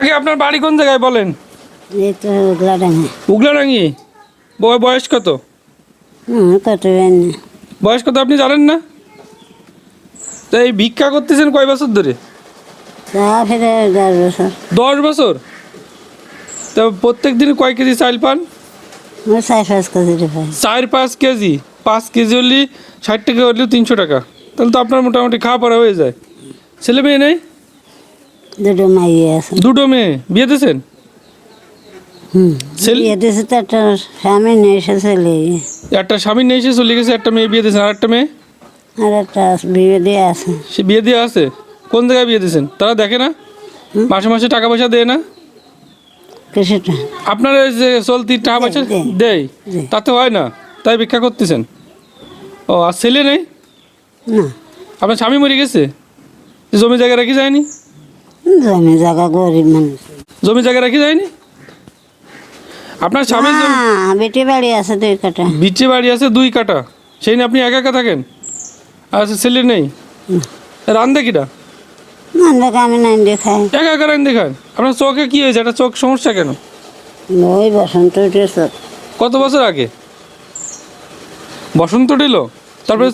আগে আপনার বাড়ি কোন জায়গায় বলেন? উগলাডাঙ্গি। বয়স কত? বয়স কত আপনি জানেন না? তো এই ভিক্ষা করতেছেন কয় বছর ধরে? দশ বছর? তো প্রত্যেক দিন কয় কেজি চাল পান? চার পাঁচ কেজি চার পাঁচ কেজি। পাঁচ কেজি হলে ষাট টাকা হলেও তিনশো টাকা। তাহলে তো আপনার মোটামুটি খাওয়া পড়া হয়ে যায়। ছেলে মেয়ে নেই? দুটো মাইয়ে আছে। দুটো মেয়ে? বিয়ে দিয়েছেন? একটা স্বামী এসে চলে একটা স্বামী নেই সে চলে গেছে একটা মেয়ে বিয়ে দিয়েছেন আর একটা মেয়ে? আর একটা বিয়ে দিয়ে আছে। সে বিয়ে দিয়ে আছে? কোন জায়গায় বিয়ে দিয়েছেন? তারা দেখে না? মাসে মাসে টাকা পয়সা দেয় না? আপনার যে চলতি টাকা পয়সা দেয়। তাতে হয় না? তাই ভিক্ষা করতেছেন? ও আর ছেলে নেই? আপনার স্বামী মরে গেছে? জমি জায়গা রাখি যায়নি? জমি জায়গা গরিব মানুষ। জমি জায়গা রাখি যায়নি? আপনার স্বামীর জমি হ্যাঁ বেটি বাড়ি আছে দুই কাটা বিচে বাড়ি আছে দুই কাটা সেই নিয়ে আপনি একা একা থাকেন? আর ছেলে নেই? রান্দে কিটা? আমরা আমি নাই দেখাই একা একা রান্দে খান আপনার চোখে কি হয়েছে? একটা চোখ সমস্যা কেন? ওই বসন্ত উঠেছে। কত বছর আগে? বসন্ত উঠিল? তারপরে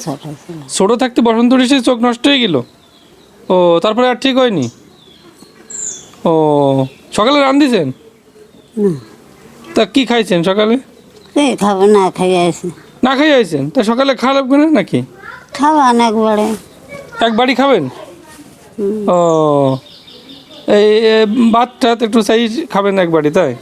ছোট থাকতে বসন্ত উঠেছে চোখ নষ্ট হয়ে গেল? ও তারপরে আর ঠিক হয়নি? ও সকালে রান না তা কি খাইছেন সকালে? এই খাব না খাই আছে না খাই আইছেন তা সকালে খাওয়া লাগবে না নাকি? খাওয়া একবারে। এক বাড়ি খাবেন ও এই ভাতটা ভাত টাত একটু সাইজ খাবেন এক বাড়ি তাই?